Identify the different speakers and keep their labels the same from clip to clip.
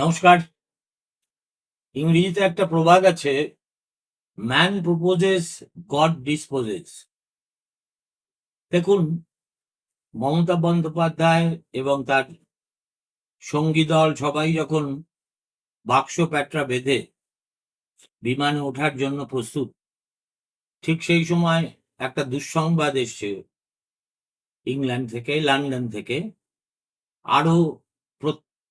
Speaker 1: নমস্কার। ইংরেজিতে একটা প্রবাদ আছে ম্যান প্রপোজেস গড ডিসপোজেস দেখুন, মমতা বন্দ্যোপাধ্যায় এবং তার সঙ্গী দল সবাই যখন বাক্স প্যাটরা বেঁধে বিমানে ওঠার জন্য প্রস্তুত, ঠিক সেই সময় একটা দুঃসংবাদ এসছে। ইংল্যান্ড থেকে, লন্ডন থেকে আরও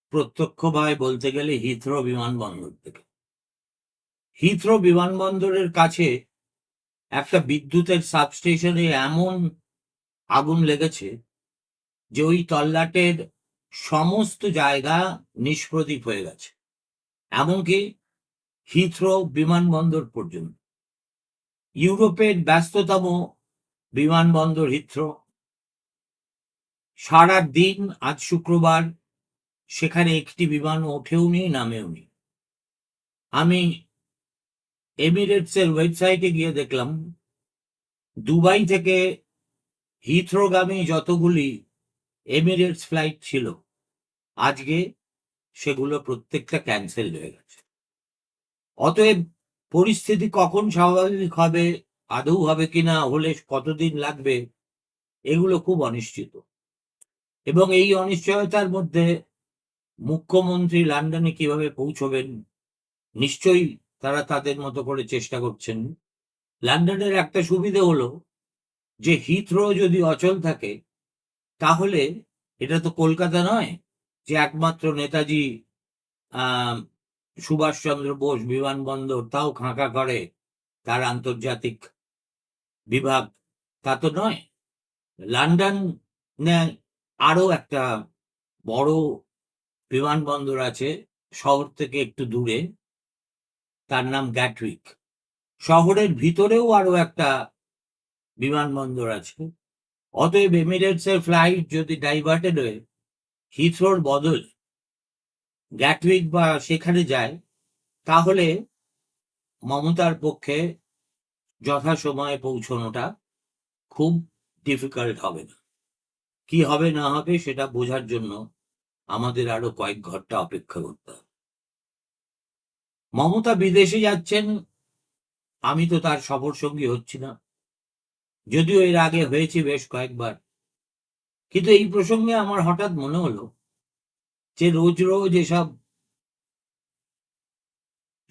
Speaker 1: প্রত্যক্ষভাবে বলতে গেলে হিথ্রো বিমানবন্দর থেকে। হিথ্রো বিমানবন্দরের কাছে একটা বিদ্যুতের সাবস্টেশনে এমন আগুন লেগেছে যে ওই তল্লাটের সমস্ত জায়গা নিষ্প্রদীপ হয়ে গেছে। এমনকি হিথ্রো বিমানবন্দর পর্যন্ত। ইউরোপের ব্যস্ততম বিমানবন্দর হিথ্রো সারা দিন আজ শুক্রবার সেখানে একটি বিমান ওঠেও নি, নামেও নি। আমি এমিরেটস এর ওয়েবসাইটে গিয়ে দেখলাম, দুবাই থেকে হিথ্রোগামী যতগুলি এমিরেটস ফ্লাইট ছিল, আজকে সেগুলো প্রত্যেকটা ক্যান্সেল হয়ে গেছে। অতএব পরিস্থিতি কখন স্বাভাবিক হবে, আদৌ হবে কিনা হলে কতদিন লাগবে, এগুলো খুব অনিশ্চিত। এবং এই অনিশ্চয়তার মধ্যে মুখ্যমন্ত্রী লন্ডনে কীভাবে পৌঁছবেন? নিশ্চয়ই তারা তাদের মতো করে চেষ্টা করছেন। লন্ডনের একটা সুবিধে হলো যে হিথ্রো যদি অচল থাকে, তাহলে এটা তো কলকাতা নয় যে একমাত্র নেতাজি সুভাষচন্দ্র বোস বিমানবন্দর তাও খাঁকা করে তার আন্তর্জাতিক বিভাগ। তা তো নয়। লন্ডন আরও একটা বড় বিমানবন্দর আছে শহর থেকে একটু দূরে। তার নাম গ্যাটউইক শহরের ভিতরেও আরও একটা বিমানবন্দর আছে। অতএব এমিরেটস এর ফ্লাইট যদি ডাইভার্টেড হয়ে হিথ্রোর বদল গ্যাটউইক বা সেখানে যায়, তাহলে মমতার পক্ষে যথাসময়ে পৌঁছানোটা খুব ডিফিকাল্ট হবে না। কি হবে না হবে সেটা বোঝার জন্য আমাদের আরও কয়েক ঘণ্টা অপেক্ষা করতে হবে। মমতা বিদেশে যাচ্ছেন, আমি তো তার সফর সঙ্গী হচ্ছি না। যদিও এর আগে হয়েছে বেশ কয়েকবার। কিন্তু এই প্রসঙ্গে আমার হঠাৎ মনে হলো যে রোজ রোজ এসব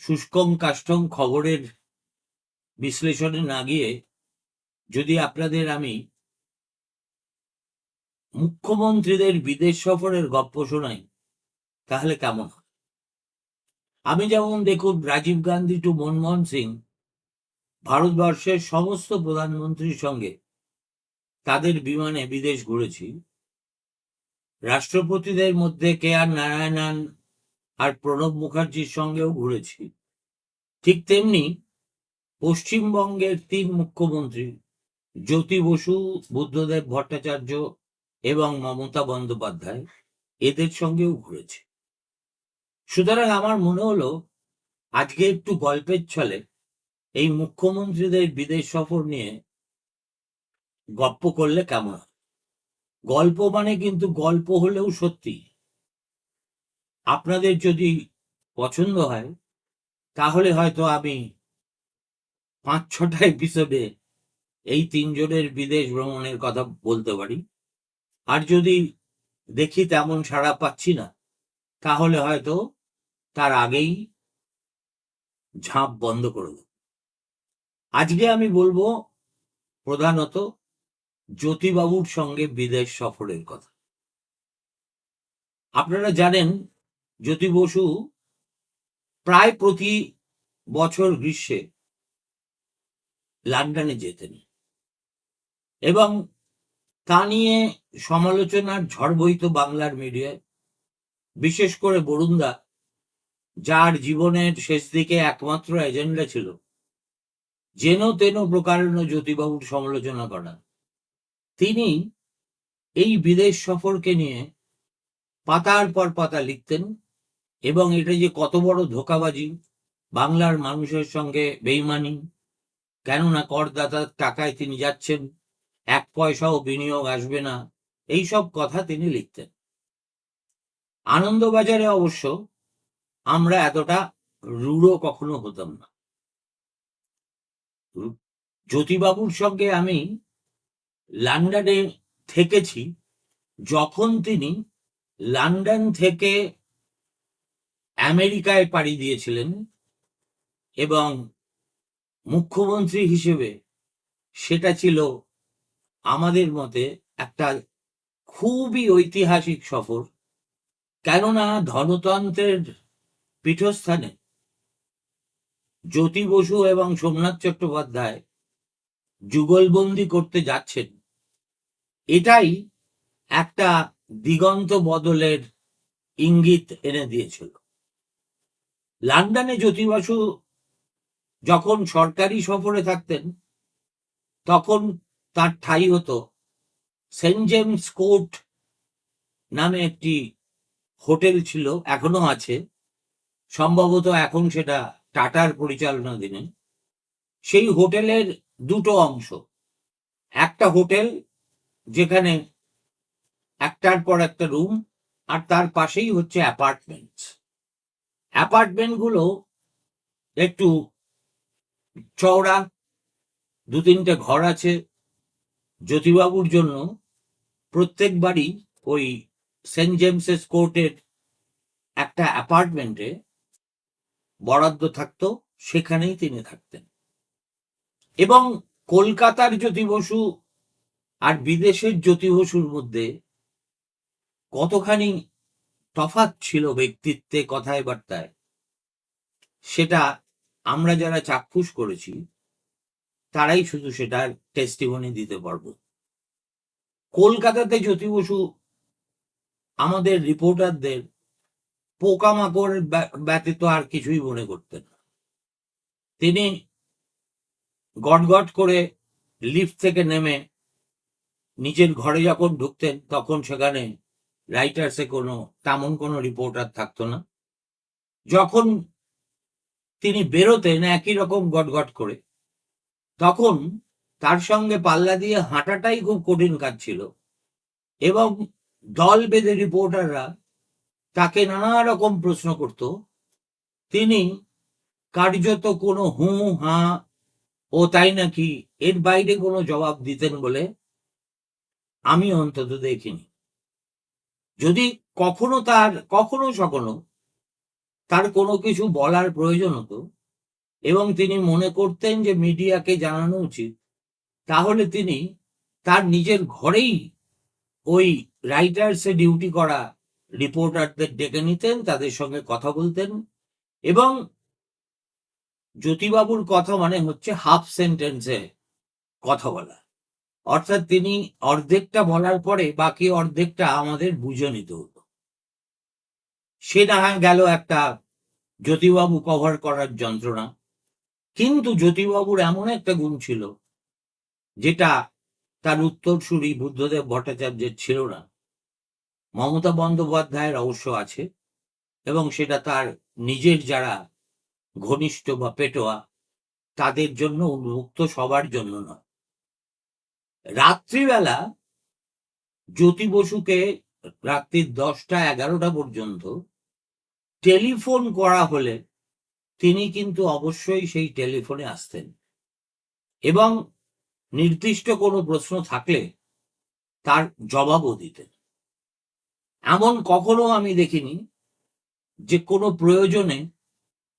Speaker 1: শুষ্কম কাষ্টম খবরের বিশ্লেষণে না গিয়ে যদি আপনাদের আমি মুখ্যমন্ত্রীদের বিদেশ সফরের গপ্প শোনাই, তাহলে কেমন হয়? আমি যেমন দেখুন, রাজীব গান্ধী টু মনমোহন সিং, ভারতবর্ষের সমস্ত প্রধানমন্ত্রীর সঙ্গে তাদের বিমানে বিদেশ ঘুরেছি। রাষ্ট্রপতিদের মধ্যে কে আর নারায়ণন আর প্রণব মুখার্জির সঙ্গেও ঘুরেছি। ঠিক তেমনি পশ্চিমবঙ্গের তিন মুখ্যমন্ত্রী, জ্যোতি বসু, বুদ্ধদেব ভট্টাচার্য এবং মমতা বন্দ্যোপাধ্যায় এদের সঙ্গেও ঘুরেছে। সুতরাং আমার মনে হলো, আজকে একটু গল্পের ছলে এই মুখ্যমন্ত্রীদের বিদেশ সফর নিয়ে গপ্প করলে কেমন? গল্প মানে কিন্তু গল্প হলেও সত্যি। আপনাদের যদি পছন্দ হয়, তাহলে হয়তো আমি পাঁচ ছটা এপিসোডে এই তিনজনের বিদেশ ভ্রমণের কথা বলতে পারি। আর যদি দেখি তেমন সাড়া পাচ্ছি না, তাহলে হয়তো তার আগেই ঝাঁপ বন্ধ করে দেব। আজকে আমি বলব প্রধানত জ্যোতিবাবুর সঙ্গে বিদেশ সফরের কথা। আপনারা জানেন জ্যোতি বসু প্রায় প্রতি বছর গ্রীষ্মে লন্ডনে যেতেন এবং তা নিয়ে সমালোচনার ঝড় বইত বাংলার মিডিয়ায় বিশেষ করে বরুণদা, যার জীবনের শেষ দিকে একমাত্র এজেন্ডা ছিল যেন তেন প্রকারণ জ্যোতিবাবুর সমালোচনা করা। তিনি এই বিদেশ সফরকে নিয়ে পাতার পর পাতা লিখতেন এবং এটা যে কত বড় ধোকাবাজি, বাংলার মানুষের সঙ্গে বেইমানি, কেননা করদাতার টাকায় তিনি যাচ্ছেন, এক পয়সাও বিনিয়োগ আসবে না এই সব কথা তিনি লিখতেন। আনন্দবাজারে অবশ্য আমরা এতটা রূঢ় কখনো হতাম না। জ্যোতিবাবুর সঙ্গে আমি লন্ডনে থেকেছি, যখন তিনি লন্ডন থেকে আমেরিকায় পাড়ি দিয়েছিলেন এবং মুখ্যমন্ত্রী হিসেবে সেটা ছিল আমাদের মতে একটা খুবই ঐতিহাসিক সফর। কেননা ধনতন্ত্রের পীঠস্থানে জ্যোতি বসু এবং সোমনাথ চট্টোপাধ্যায় যুগলবন্দি করতে যাচ্ছেন, এটাই একটা দিগন্ত বদলের ইঙ্গিত এনে দিয়েছিল। লন্ডনে জ্যোতি বসু যখন সরকারি সফরে থাকতেন, তখন তার ঠাঁই হতো সেন্ট জেমস কোর্ট নামে একটি হোটেল ছিল, এখনও আছে। সম্ভবত এখন সেটা টাটার পরিচালনাধীনে সেই হোটেলের দুটো অংশ। একটা হোটেল যেখানে একটার পর একটা রুম, আর তার পাশেই হচ্ছে অ্যাপার্টমেন্ট অ্যাপার্টমেন্টগুলো একটু চওড়া দু তিনটে ঘর আছে জ্যোতিবাবুর জন্য প্রত্যেক বাড়ি ওই সেন্ট জেমসেস কোর্টের একটা অ্যাপার্টমেন্টে বরাদ্দ থাকতো, সেখানেই তিনি থাকতেন। এবং কলকাতার জ্যোতি বসু আর বিদেশের জ্যোতি বসুর মধ্যে কতখানি তফাত ছিল ব্যক্তিত্বে, কথায় বার্তায়, সেটা আমরা যারা চাক্ষুষ করেছি তারাই শুধু সেটার টেস্টিমনি দিতে পারব। কলকাতাতে জ্যোতি বসু, আমাদের রিপোর্টারদের পোকামাকড় ব্যতীত আর কিছুই মনে করতেন তিনি গটগট করে লিফট থেকে নেমে নিজের ঘরে যখন ঢুকতেন, তখন সেখানে রাইটার্সে কোনো, তেমন কোনো রিপোর্টার থাকতো না। যখন তিনি বেরোতেন, একই রকম গটগট করে তখন তার সঙ্গে পাল্লা দিয়ে হাঁটাটাই খুব কঠিন কাজ ছিল। এবং দল বেঁধে রিপোর্টাররা তাকে নানা রকম প্রশ্ন করত। তিনি, কার্যত কোনো হু, হা, ও তাই নাকি এর বাইরে কোনো জবাব দিতেন বলে আমি অন্তত দেখিনি। যদি কখনো তার, কখনো সকনো তার কোনো কিছু বলার প্রয়োজন হতো এবং তিনি মনে করতেন যে মিডিয়াকে জানানো উচিত। তাহলে তিনি তার নিজের ঘরেই ওই রাইটার্সে ডিউটি করা রিপোর্টারদের ডেকে নিতেন, তাদের সঙ্গে কথা বলতেন এবং জ্যোতিবাবুর কথা মানে হচ্ছে হাফ সেন্টেন্সে কথা বলা। অর্থাৎ তিনি অর্ধেকটা বলার পরে বাকি অর্ধেকটা আমাদের বুঝে নিতে হতো। সে না গেল একটা জ্যোতিবাবু কভার করার যন্ত্রণা। কিন্তু জ্যোতিবাবুর এমন একটা গুণ ছিল, যেটা তার উত্তরসূরি বুদ্ধদেব ভট্টাচার্যের ছিল না। মমতা বন্দ্যোপাধ্যায়ের অবশ্য আছে এবং সেটা তার নিজের যারা ঘনিষ্ঠ বা পেটোয়া, তাদের জন্য উন্মুক্ত সবার জন্য নয়। রাত্রিবেলা জ্যোতি বসুকে রাত্রির দশটা এগারোটা পর্যন্ত টেলিফোন করা হলে তিনি কিন্তু অবশ্যই সেই টেলিফোনে আসতেন। এবং নির্দিষ্ট কোনো প্রশ্ন থাকলে তার জবাবও দিতেন। এমন কখনো আমি দেখিনি যে কোনো প্রয়োজনে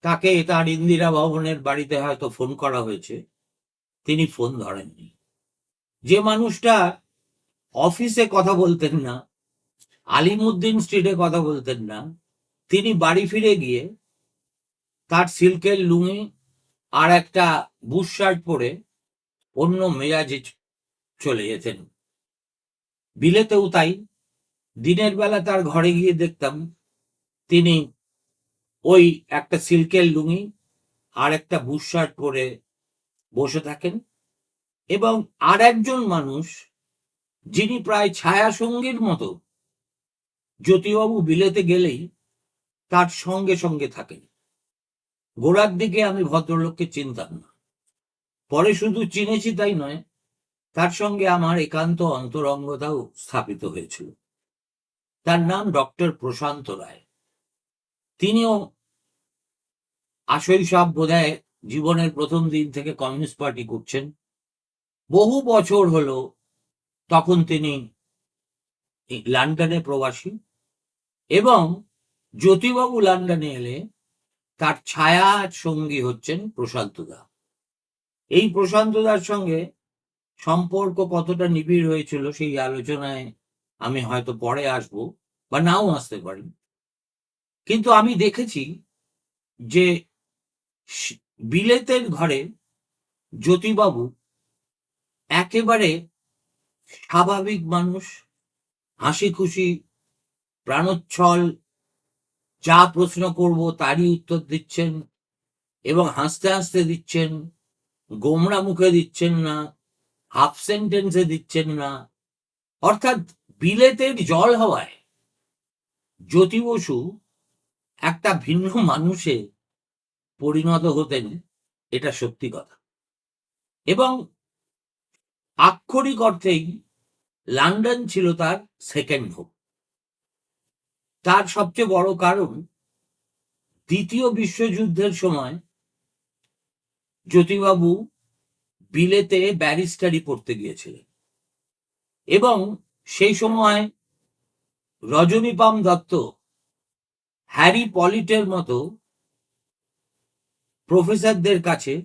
Speaker 1: তাকে তার ইন্দিরা ভবনের বাড়িতে হয়তো ফোন করা হয়েছে। তিনি ফোন ধরেননি। যে মানুষটা অফিসে কথা বলতেন না, আলিমুদ্দিন স্ট্রিটে কথা বলতেন না, তিনি বাড়ি ফিরে গিয়ে তার সিল্কের লুঙি আর একটা বুশ শার্ট পরে অন্য মেজাজে চলে যেতেন বিলেতেও তাই। দিনের বেলা তার ঘরে গিয়ে দেখতাম তিনি ওই একটা সিল্কের লুঙি আর একটা বুশ শার্ট পরে বসে থাকেন এবং আর একজন মানুষ যিনি প্রায় ছায়া সঙ্গীর মতো জ্যোতিবাবু বিলেতে গেলেই তার সঙ্গে সঙ্গে থাকেন। গোড়ার দিকে আমি ভদ্রলোককে চিনতাম না। পরে শুধু চিনেছি তাই নয়, তার সঙ্গে আমার একান্ত অন্তরঙ্গতাও স্থাপিত হয়েছিল। তার নাম ডক্টর প্রশান্ত রায়। তিনিও আসল সব বোধহয় জীবনের প্রথম দিন থেকে কমিউনিস্ট পার্টি করছেন। বহু বছর হলো তখন তিনি লন্ডনে প্রবাসী এবং জ্যোতিবাবু লন্ডনে এলে তার ছায়া সঙ্গী হচ্ছেন প্রশান্ত দা। এই প্রশান্ত দার সঙ্গে সম্পর্ক কতটা নিবিড় হয়েছিল সেই আলোচনায় আমি হয়তো পরে আসব বা নাও আসতে পারি। কিন্তু আমি দেখেছি যে বিলেতের ঘরে জ্যোতিবাবু একেবারে স্বাভাবিক মানুষ হাসি খুশি প্রাণোচ্ছল যা প্রশ্ন করব তারই উত্তর দিচ্ছেন এবং হাসতে হাসতে দিচ্ছেন গোমরা মুখে দিচ্ছেন না হাফ সেন্টেন্সে দিচ্ছেন না। অর্থাৎ বিলেতের জল হওয়ায় জ্যোতি বসু একটা ভিন্ন মানুষে পরিণত হতেন, এটা সত্যি কথা। এবং আক্ষরিক অর্থেই লন্ডন ছিল তার সেকেন্ড হোম তার সবচেয়ে বড় কারণ দ্বিতীয় বিশ্বযুদ্ধের সময় জ্যোতিবাবু বিলেতে ব্যারিস্টারি পড়তে গিয়েছিলেন। এবং সেই সময় রজনীপাম দত্ত হ্যারি পলিটের মতো প্রফেসরদের কাছে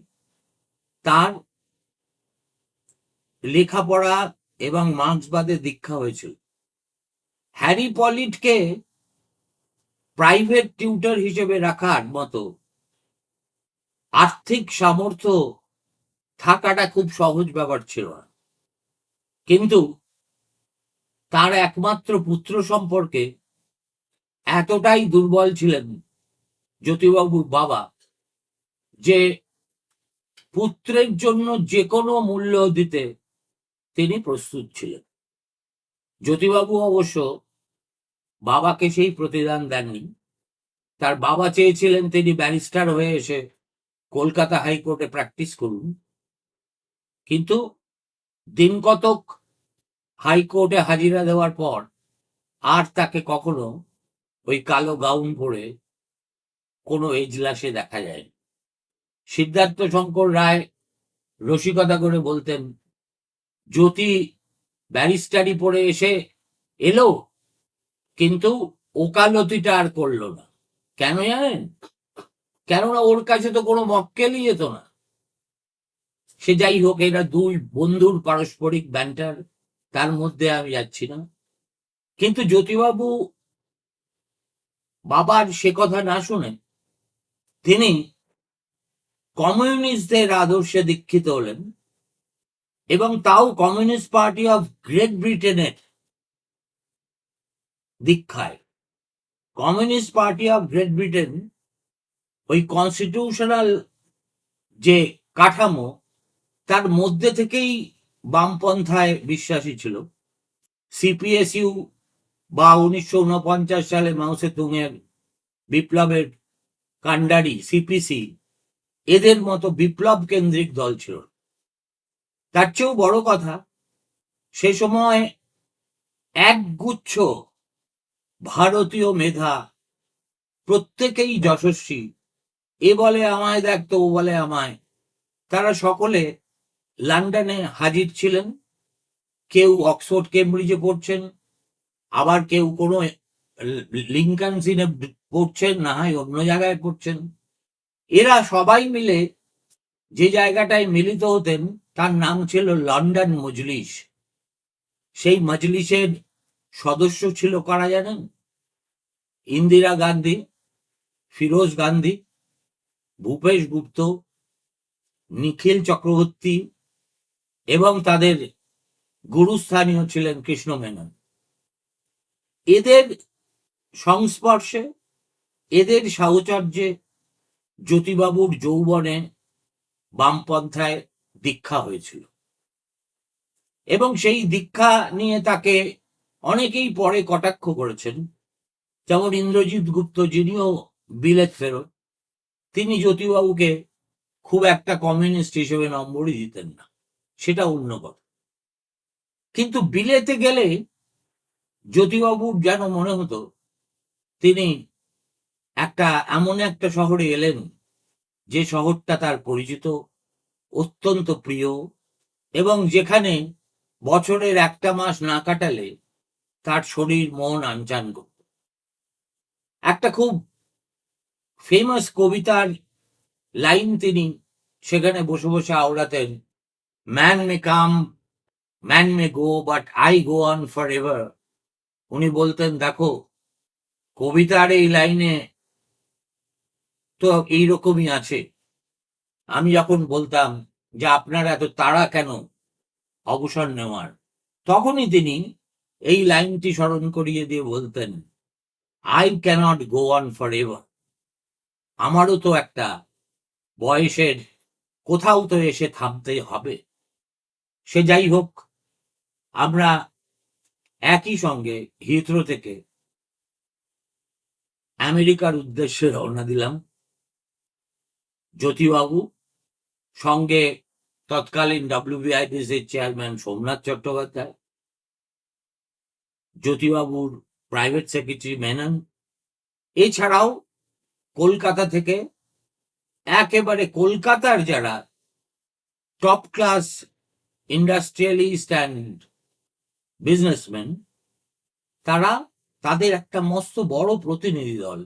Speaker 1: তার লেখাপড়া এবং মার্ক্সবাদে দীক্ষা হয়েছিল। হ্যারি পলিটকে প্রাইভেট টিউটর হিসেবে রাখার মতো। আর্থিক সামর্থ্য থাকাটা খুব সহজ ব্যাপার ছিল না। কিন্তু তার একমাত্র পুত্র সম্পর্কে এতটাই দুর্বল ছিলেন জ্যোতিবাবুর বাবা যে পুত্রের জন্য যে কোনো মূল্য দিতে তিনি প্রস্তুত ছিলেন। জ্যোতিবাবু অবশ্য বাবাকে সেই প্রতিদান দেননি। তার বাবা চেয়েছিলেন তিনি ব্যারিস্টার হয়ে এসে কলকাতা হাইকোর্টে প্র্যাকটিস করুন। কিন্তু দিন কতক হাইকোর্টে হাজিরা দেওয়ার পর আর তাকে কখনো ওই কালো গাউন পরে কোনো এজলাসে দেখা যায় সিদ্ধার্থ শঙ্কর রায় রসিকতা করে বলতেন, জ্যোতি ব্যারিস্টারি পড়ে এসে এলো? কিন্তু ওকালতিটা আর করল না। কেন জানেন? কেননা ওর কাছে তো কোনো মক্কেলই যেত না। সে যাই হোক, এরা দুই বন্ধুর পারস্পরিক ব্যান্টার তার মধ্যে আমি যাচ্ছি না। কিন্তু জ্যোতিবাবু বাবার সে কথা না শুনে তিনি কমিউনিস্টদের আদর্শে দীক্ষিত হলেন এবং তাও কমিউনিস্ট পার্টি অফ গ্রেট ব্রিটেনের দীক্ষায়। Communist Party of Great Britain ওই কনস্টিটিউশনাল যে কাঠামো, তার মধ্যে থেকেই বামপন্থায় বিশ্বাসী ছিল। সিপিএসইউ বা উনিশশো উনপঞ্চাশ সালে মাউসে তুংয়ের বিপ্লবের কান্ডারি সিপিসি এদের মতো বিপ্লব কেন্দ্রিক দল ছিল। তার চেয়েও বড় কথা, সে সময় একগুচ্ছ ভারতীয় মেধা। প্রত্যেকেই যশস্বী। এ বলে আমায় দেখতো ও বলে আমায়। তারা সকলে লন্ডনে হাজির ছিলেন। কেউ অক্সফোর্ড, কেমব্রিজে পড়ছেন। আবার কেউ কোনো লিঙ্কন সিনে পড়ছেন, না হয় অন্য জায়গায় পড়ছেন। এরা সবাই মিলে যে জায়গাটায় মিলিত হতেন, তার নাম ছিল লন্ডন মজলিস। সেই মজলিসের সদস্য ছিল কারা জানেন? ইন্দিরা গান্ধী, ফিরোজ গান্ধী, ভূপেশ গুপ্ত, নিখিল চক্রবর্তী এবং তাদের গুরুস্থানীয় ছিলেন কৃষ্ণ মেনন। এদের সংস্পর্শে, এদের সাহচর্যে জ্যোতিবাবুর যৌবনে বামপন্থায় দীক্ষা হয়েছিল। এবং সেই দীক্ষা নিয়ে তাকে অনেকেই পরে কটাক্ষ করেছেন। যেমন ইন্দ্রজিৎ গুপ্ত যিনিও বিলেত ফেরত, তিনি জ্যোতিবাবুকে খুব একটা কমিউনিস্ট হিসেবে নম্বরই দিতেন না। সেটা অন্য কথা। কিন্তু বিলেতে গেলে জ্যোতিবাবুর যেন মনে হতো, তিনি একটা, এমন একটা শহরে এলেন যে শহরটা তার পরিচিত, অত্যন্ত প্রিয় এবং যেখানে বছরের একটা মাস না কাটালে তার শরীর, মন আনচান করত। একটা খুব ফেমাস কবিতার লাইন তিনি সেখানে বসে বসে আওড়াতেন man may come man may go but I go on for ever উনি বলতেন, দেখো, কবিতার এই লাইনে তো এইরকমই আছে। আমি যখন বলতাম যে আপনার এত তাড়া কেন অবসর নেওয়ার? তখনই তিনি এই লাইনটি স্মরণ করিয়ে দিয়ে বলতেন I cannot go on for ever আমারও তো একটা বয়সের কোথাও তো এসে থামতে হবে। সে যাই হোক, আমরা একই সঙ্গে হিথ্রো থেকে আমেরিকার উদ্দেশ্যে রওনা দিলাম। জ্যোতিবাবু, সঙ্গে তৎকালীন ডাব্লিউবিআইডিসির চেয়ারম্যান সোমনাথ চট্টোপাধ্যায়, জ্যোতিবাবুর প্রাইভেট সেক্রেটারি মেনন এছাড়াও কলকাতা থেকে একেবারে কলকাতার যারা top class industrialist and businessman তারা তাদের একটা মস্ত বড় প্রতিনিধি দল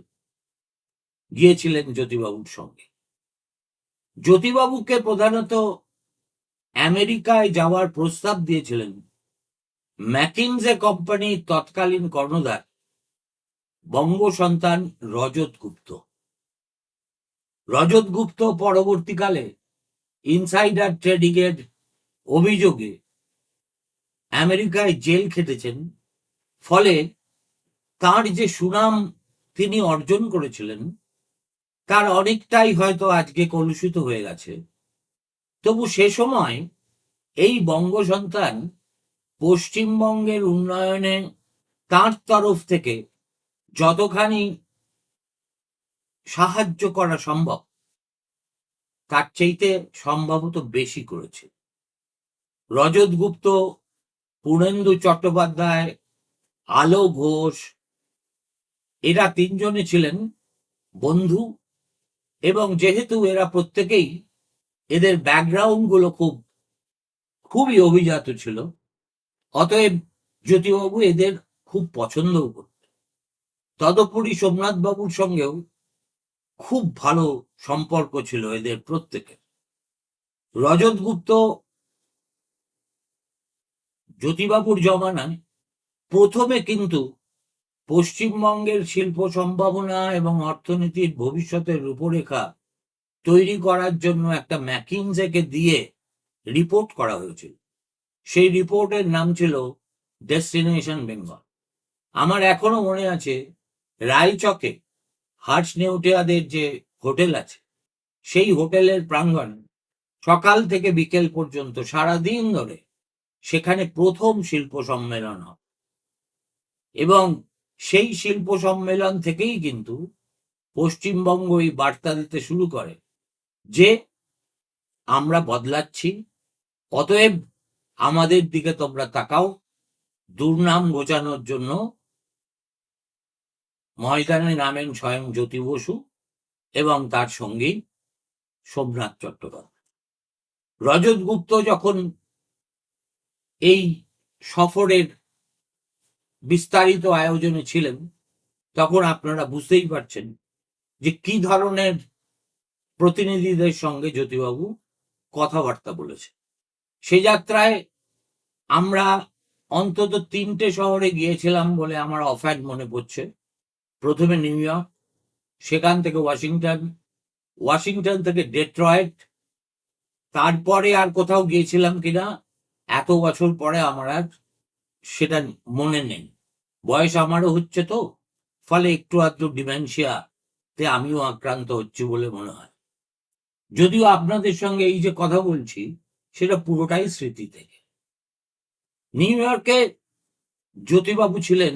Speaker 1: গিয়েছিলেন জ্যোতিবাবুর সঙ্গে। জ্যোতিবাবুকে প্রধানত আমেরিকায় যাওয়ার প্রস্তাব দিয়েছিলেন ম্যাকিনজে কোম্পানির তৎকালীন কর্ণধার বঙ্গ সন্তান রজত গুপ্ত। রজত গুপ্ত পরবর্তীকালে ইনসাইডার ট্রেডিং এর অভিযোগে আমেরিকায় জেল খেটেছেন, ফলে তার যে সুনাম তিনি অর্জন করেছিলেন, তার অনেকটাই হয়তো আজকে কলুষিত হয়ে গেছে। তবু সে সময় এই বঙ্গ সন্তান পশ্চিমবঙ্গের উন্নয়নে তার তরফ থেকে যতখানি সাহায্য করা সম্ভব, তার চাইতে সম্ভবত বেশি করেছে। রজত গুপ্ত পূর্ণেন্দু চট্টোপাধ্যায়, আলো ঘোষ, এরা তিনজনে ছিলেন বন্ধু এবং যেহেতু এরা প্রত্যেকেই এদের ব্যাকগ্রাউন্ডগুলো খুব, খুবই অভিজাত ছিল অতএব জ্যোতিবাবু এদের খুব পছন্দও করতেন। তদুপরি সোমনাথ বাবুর সঙ্গেও খুব ভালো সম্পর্ক ছিল এদের প্রত্যেকের। রজত গুপ্ত জ্যোতিবাবুর জমানায় প্রথমে কিন্তু পশ্চিমবঙ্গের শিল্প সম্ভাবনা এবং অর্থনীতির ভবিষ্যতের রূপরেখা তৈরি করার জন্য একটা ম্যাকিনজেকে দিয়ে রিপোর্ট করা হয়েছিল। সেই রিপোর্টের নাম ছিল ডেস্টিনেশন বেঙ্গল আমার এখনও মনে আছে রায়চকে হার্স নেউটিয়াদের যে হোটেল আছে, সেই হোটেলের প্রাঙ্গণ সকাল থেকে বিকেল পর্যন্ত সারা দিন ধরে সেখানে প্রথম শিল্প সম্মেলন হয়। এবং সেই শিল্প সম্মেলন থেকেই কিন্তু পশ্চিমবঙ্গ এই বার্তা দিতে শুরু করে যে আমরা বদলাচ্ছি, অতএব আমাদের দিকে তোমরা তাকাও। দুর্নাম ঘোচানোর জন্য ময়দানে নামেন স্বয়ং জ্যোতি বসু এবং তার সঙ্গী সোমনাথ চট্টোপাধ্যায়। রজত গুপ্ত যখন এই সফরের বিস্তারিত আয়োজনে ছিলেন, তখন আপনারা বুঝতেই পারছেন যে কি ধরনের প্রতিনিধিদের সঙ্গে জ্যোতিবাবু কথাবার্তা বলেছে সে যাত্রায় আমরা অন্তত তিনটে শহরে গিয়েছিলাম বলে আমার অফ্যাট মনে পড়ছে। প্রথমে নিউ ইয়র্ক, সেখান থেকে ওয়াশিংটন ওয়াশিংটন থেকে ডেট্রয়েট, তারপরে আর কোথাও গিয়েছিলাম কিনা, এত বছর পরে আমার আর সেটা মনে নেই। বয়স আমারও হচ্ছে তো, ফলে একটু আধটু ডিমেনশিয়া তে আমিও আক্রান্ত হচ্ছি বলে মনে হয়। যদিও আপনাদের সঙ্গে এই যে কথা বলছি সেটা পুরোটাই স্মৃতি থেকে। নিউ ইয়র্কে জ্যোতিবাবু ছিলেন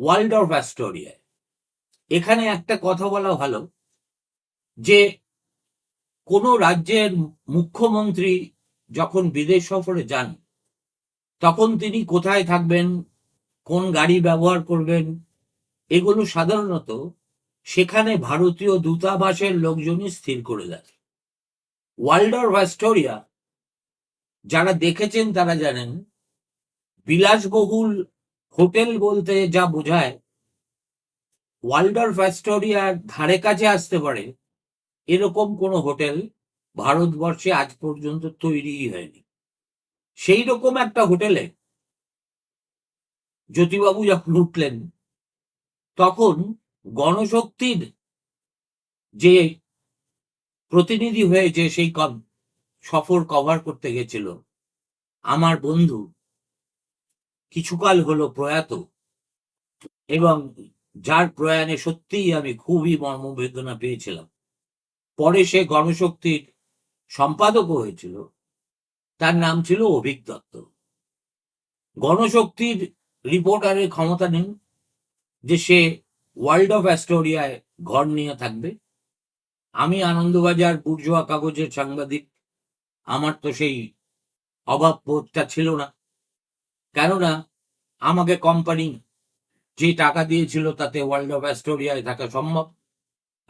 Speaker 1: ওয়ার্ল্ড অফ অ্যাস্টোরিয়ায় এখানে একটা কথা বলা ভালো যে, কোনো রাজ্যের মুখ্যমন্ত্রী যখন বিদেশ সফরে যান, তখন তিনি কোথায় থাকবেন, কোন গাড়ি ব্যবহার করবেন, এগুলো সাধারণত সেখানে ভারতীয় দূতাবাসের লোকজনই স্থির করে দেয়। ওয়ার্ল্ডর অ্যাস্টোরিয়া যারা দেখেছেন তারা জানেন, বিলাসবহুল হোটেল বলতে যা বোঝায় ওয়ার্ল্ডর অ্যাস্টোরিয়ার ধারে কাছে আসতে পারে এরকম কোনো হোটেল ভারতবর্ষে আজ পর্যন্ত তৈরিই হয়নি। সেই রকম একটা হোটেলে জ্যোতিবাবু যখন উঠলেন, তখন গণশক্তির যে প্রতিনিধি হয়ে যে সেই সফর কভার করতে গেছিল। আমার বন্ধু কিছুকাল হলো প্রয়াত এবং যার প্রয়াণে সত্যিই আমি খুবই মর্মবেদনা পেয়েছিলাম। পরে সে গণশক্তির সম্পাদকও হয়েছিল। তার নাম ছিল অভিক দত্ত। গণশক্তির রিপোর্টারের ক্ষমতা নেই যে সে ওয়ার্ল্ড অফ অ্যাস্টোরিয়ায় ঘর নিয়ে থাকবে। আমি আনন্দবাজার বুর্জোয়া কাগজের সাংবাদিক। আমার তো সেই অভাব বোধটা ছিল না। কেননা আমাকে কোম্পানি যে টাকা দিয়েছিল তাতে ওয়ার্ল্ড অফ অ্যাস্টোরিয়ায় থাকা সম্ভব।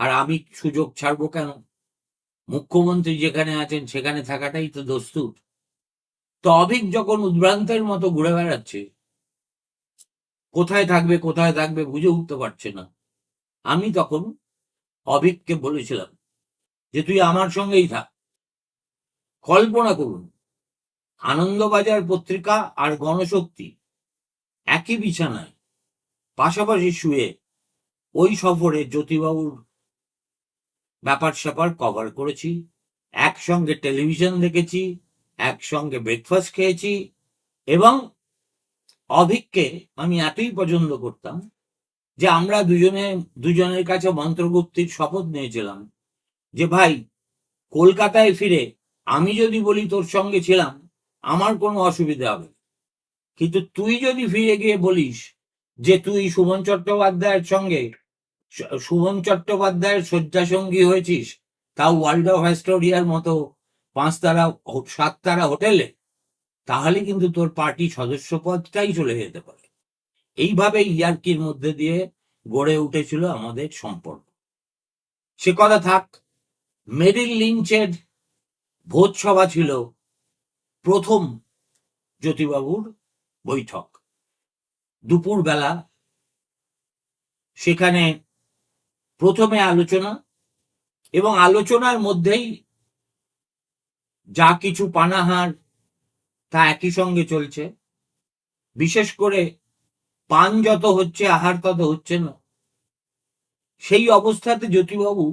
Speaker 1: আর আমি সুযোগ ছাড়বো কেন? মুখ্যমন্ত্রী যেখানে আছেন সেখানে থাকাটাই তো দস্তুর তো যখন উদ্ভ্রান্তের মতো ঘুরে বেড়াচ্ছে, কোথায় থাকবে কোথায় থাকবে বুঝে উঠতে পারছে না। আমি তখন অভিককে বলেছিলাম যে তুই আমার সঙ্গেই থাক। কল্পনা করুন, আনন্দবাজার পত্রিকা আর গণশক্তি একই বিছানায় পাশাপাশি শুয়ে ওই সফরে জ্যোতিবাবুর ব্যাপার স্যাপার কভার করেছি, একসঙ্গে টেলিভিশন দেখেছি, একসঙ্গে ব্রেকফাস্ট খেয়েছি এবং অভিককে আমি এতই পছন্দ করতাম যে আমরা দুজনে, দুজনের কাছে মন্ত্রগুপ্তির শপথ নিয়েছিলাম। যে ভাই, কলকাতায় ফিরে আমি যদি বলি তোর সঙ্গে ছিলাম, আমার কোনো অসুবিধা হবে কিন্তু তুই যদি ফিরে গিয়ে বলিস যে তুই সুমন চট্টোপাধ্যায়ের সঙ্গে সুমন চট্টোপাধ্যায়ের শয্যাসঙ্গী হয়েছিস, তাও ওয়ার্ল্ড অফ অ্যাস্টোরিয়ার মতো পাঁচ তারা সাত তারা হোটেলে, তাহলে কিন্তু তোর পার্টি সদস্য পদটাই চলে যেতে পারে। এইভাবে ইয়ার্কির মধ্যে দিয়ে গড়ে উঠেছিল আমাদের সম্পর্ক। সে কথা থাক, মেরিল লিঞ্চের ভোজ সভা ছিল প্রথম জ্যোতিবাবুর বৈঠক। দুপুর বেলা সেখানে প্রথমে আলোচনা এবং আলোচনার মধ্যেই যা কিছু পানাহার তা একই সঙ্গে চলছে। বিশেষ করে পান যত হচ্ছে, আহার তত হচ্ছে না। সেই অবস্থাতে জ্যোতিবাবু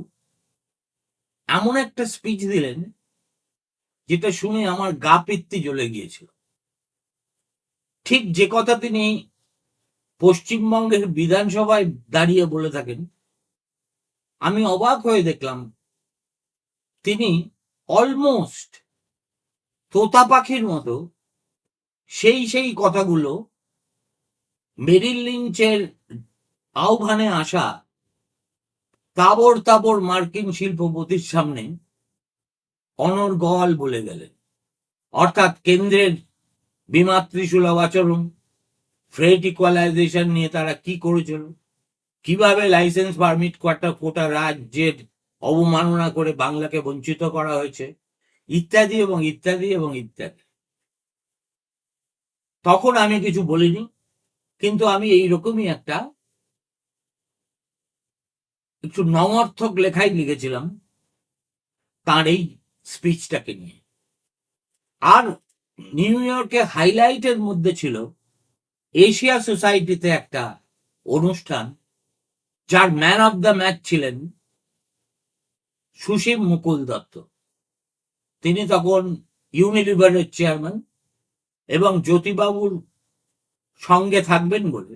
Speaker 1: এমন একটা স্পিচ দিলেন, যেটা শুনে আমার গা পিত্তি জ্বলে গিয়েছিল। ঠিক যে কথা তিনি পশ্চিমবঙ্গের বিধানসভায় দাঁড়িয়ে বলে থাকেন, আমি অবাক হয়ে দেখলাম, তিনি অলমোস্ট তোতা পাখির মতো সেই সেই কথাগুলো মেরিল লিঞ্চের আহ্বানে আসা তাবর তাবর মার্কিন শিল্পপতির সামনে অনর্গল বলে গেলেন। অর্থাৎ কেন্দ্রের বিমাতৃসুলভ আচরণ ফ্রেড ইকুয়ালাইজেশন নিয়ে তারা কি করেছিল, কীভাবে লাইসেন্স পারমিট কোটা কোটা রাজ্যের অবমাননা করে বাংলাকে বঞ্চিত করা হয়েছে, ইত্যাদি এবং ইত্যাদি এবং ইত্যাদি। তখন আমি কিছু বলিনি। কিন্তু আমি এই রকমই একটা একটু নমর্থক লেখাই লিখেছিলাম তার এই স্পিচটাকে নিয়ে। আর নিউ ইয়র্কে হাইলাইটের মধ্যে ছিল এশিয়া সোসাইটিতে একটা অনুষ্ঠান যার ম্যান অফ দ্য ম্যাচ ছিলেন সুশীম মুকুল দত্ত। তিনি তখন ইউনিলিভারের চেয়ারম্যান এবং জ্যোতিবাবুর সঙ্গে থাকবেন বলে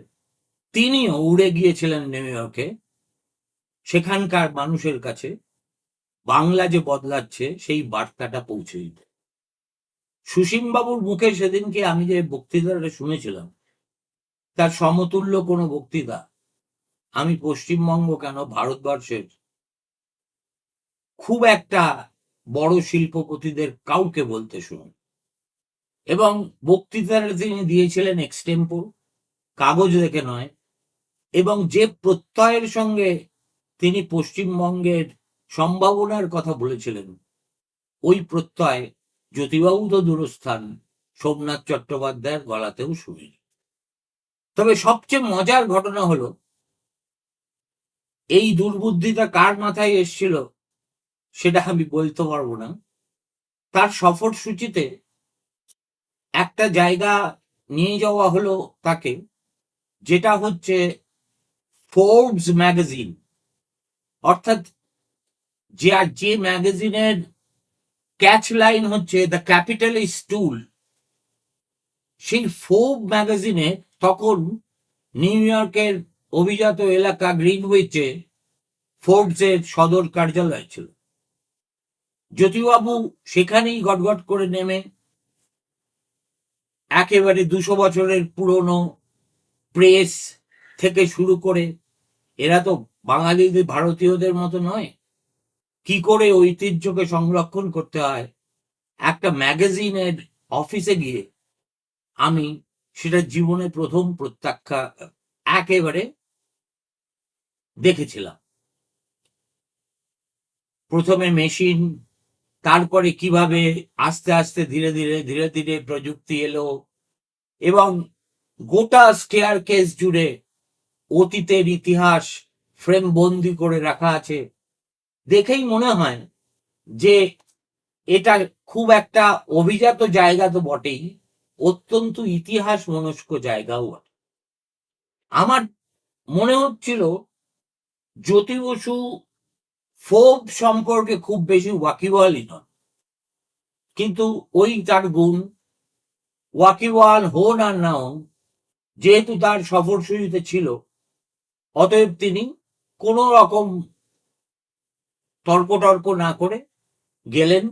Speaker 1: তিনিও উড়ে গিয়েছিলেন নিউ ইয়র্কে সেখানকার মানুষের কাছে বাংলা যে বদলাচ্ছে, সেই বার্তাটা পৌঁছে দিতে। সুসীম বাবুর মুখে সেদিনকে আমি যে বক্তৃতাটা শুনেছিলাম, তার সমতুল্য কোনো বক্তৃতা আমি পশ্চিমবঙ্গ কেন, ভারতবর্ষের খুব একটা বড় শিল্পপতিদের কাউকে বলতে শুনুন। এবং বক্তৃতাটা তিনি দিয়েছিলেন এক্সটেম্পো, কাগজ দেখে নয়, এবং যে প্রত্যয়ের সঙ্গে তিনি পশ্চিমবঙ্গের সম্ভাবনার কথা বলেছিলেন, ওই প্রত্যয় জ্যোতিবাবু তো দূরস্থান, সোমনাথ চট্টোপাধ্যায়ের গলাতেও শুনিনি তবে সবচেয়ে মজার ঘটনা হলো, এই দুর্বুদ্ধিটা কার মাথায় এসেছিল সেটা আমি বলতে পারব না। তার সফর সূচিতে একটা জায়গা নিয়ে যাওয়া হলো তাকে, যেটা হচ্ছে ফোর্বস ম্যাগাজিন অর্থাৎ যে আর যে ম্যাগাজিনের ক্যাচ লাইন হচ্ছে দ্য ক্যাপিটালিস্ট টুল সেই ফোর্ব ম্যাগাজিনে তখন নিউ ইয়র্কের অভিজাত এলাকা গ্রিনউইচে ফোর্বসের সদর কার্যালয় ছিল। জ্যোতিবাবু সেখানেই গটগট করে নেমে একেবারে দুশো বছরের পুরনো প্রেস থেকে শুরু করে এরা তো বাঙালিদের, ভারতীয়দের মতো নয়। কি করে ঐতিহ্যকে সংরক্ষণ করতে হয়? একটা ম্যাগাজিনের অফিসে গিয়ে আমি সেটা জীবনে প্রথম প্রত্যাখ্যা, একেবারে দেখেছিলাম। প্রথমে মেশিন তারপরে কীভাবে আস্তে আস্তে ধীরে ধীরে ধীরে ধীরে প্রযুক্তি এলো এবং গোটা স্টেয়ার কেস জুড়ে অতীতের ইতিহাস ফ্রেম বন্দি করে রাখা আছে। দেখেই মনে হয় যে এটা খুব একটা অভিজাত জায়গা তো বটেই, অত্যন্ত ইতিহাস মনস্ক জায়গাও আমার মনে হচ্ছিল জ্যোতি বসু ফোক সম্পর্কে খুব বেশি ওয়াকিবহালই নন, কিন্তু ওই তার গুণ ওয়াকিবহাল হন আর না হন যেহেতু তার সফরসূচিতে ছিল, অতএব তিনি কোনো রকম তর্ক টর্ক না করে গেলেন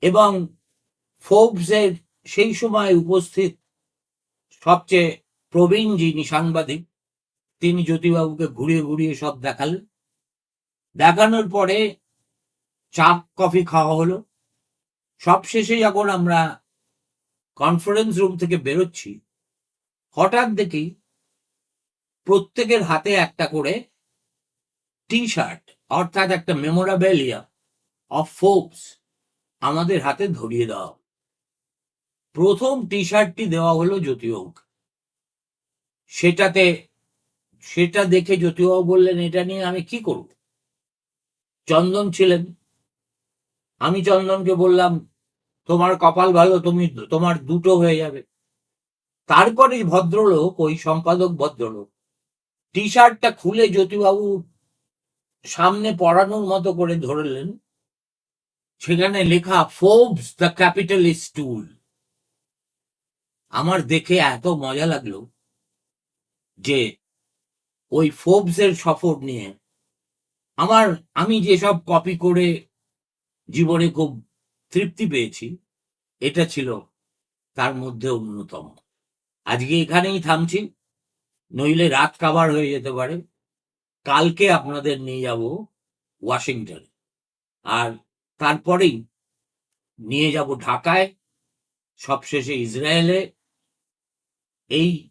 Speaker 1: এবং ফোর্বসের সেই সময় উপস্থিত সবচেয়ে প্রবীণ যিনি সাংবাদিক, তিনি জ্যোতিবাবুকে ঘুরিয়ে ঘুরিয়ে সব দেখালেন। দেখানোর পরে চা, কফি খাওয়া হলো। সবশেষে যখন আমরা কনফারেন্স রুম থেকে বেরোচ্ছি, হঠাৎ দেখি প্রত্যেকের হাতে একটা করে টি শার্ট অর্থাৎ একটা মেমোরাবেলিয়া অফ ফোকস আমাদের হাতে ধরিয়ে দেওয়া। প্রথম টি শার্টটি দেওয়া হলো জ্যোতিবাবুকে। সেটাতে, সেটা দেখে জ্যোতিবাবু বললেন, এটা নিয়ে আমি কি করব? চন্দন ছিলেন। আমি চন্দনকে বললাম তোমার কপাল ভালো, তুমি তোমার দুটো হয়ে যাবে। তারপরে ভদ্রলোক, ওই সম্পাদক ভদ্রলোক টি শার্টটা খুলে জ্যোতিবাবু সামনে পড়ানোর মতো করে ধরলেন। সেখানে লেখা ফোর্বস দ্য ক্যাপিটালিস্ট টুল আমার দেখে এত মজা লাগল যে ওই ফোবস ফোর্বসের সফর নিয়ে। আমার, আমি যেসব কপি করে জীবনে খুব তৃপ্তি পেয়েছি। এটা ছিল তার মধ্যে অন্যতম। আজকে এখানেই থামছি। নইলে রাত কাবার হয়ে যেতে পারে। কালকে আপনাদের নিয়ে যাব ওয়াশিংটনে। আর তারপরেই নিয়ে যাব ঢাকায়, সবশেষে ইসরায়েলে। এই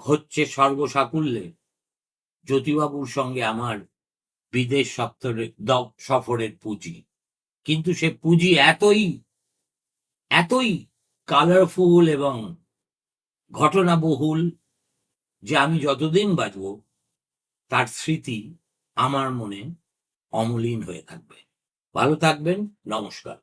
Speaker 1: হচ্ছে সর্বসাকুল্যে জ্যোতিবাবুর সঙ্গে আমার বিদেশ সপ্তরে- সফরের পুঁজি। কিন্তু সে পুঁজি এতই এতই কালারফুল এবং ঘটনাবহুল যে আমি যতদিন বাঁচব, তার স্মৃতি আমার মনে অমলিন হয়ে থাকবে। ভালো থাকবেন, নমস্কার।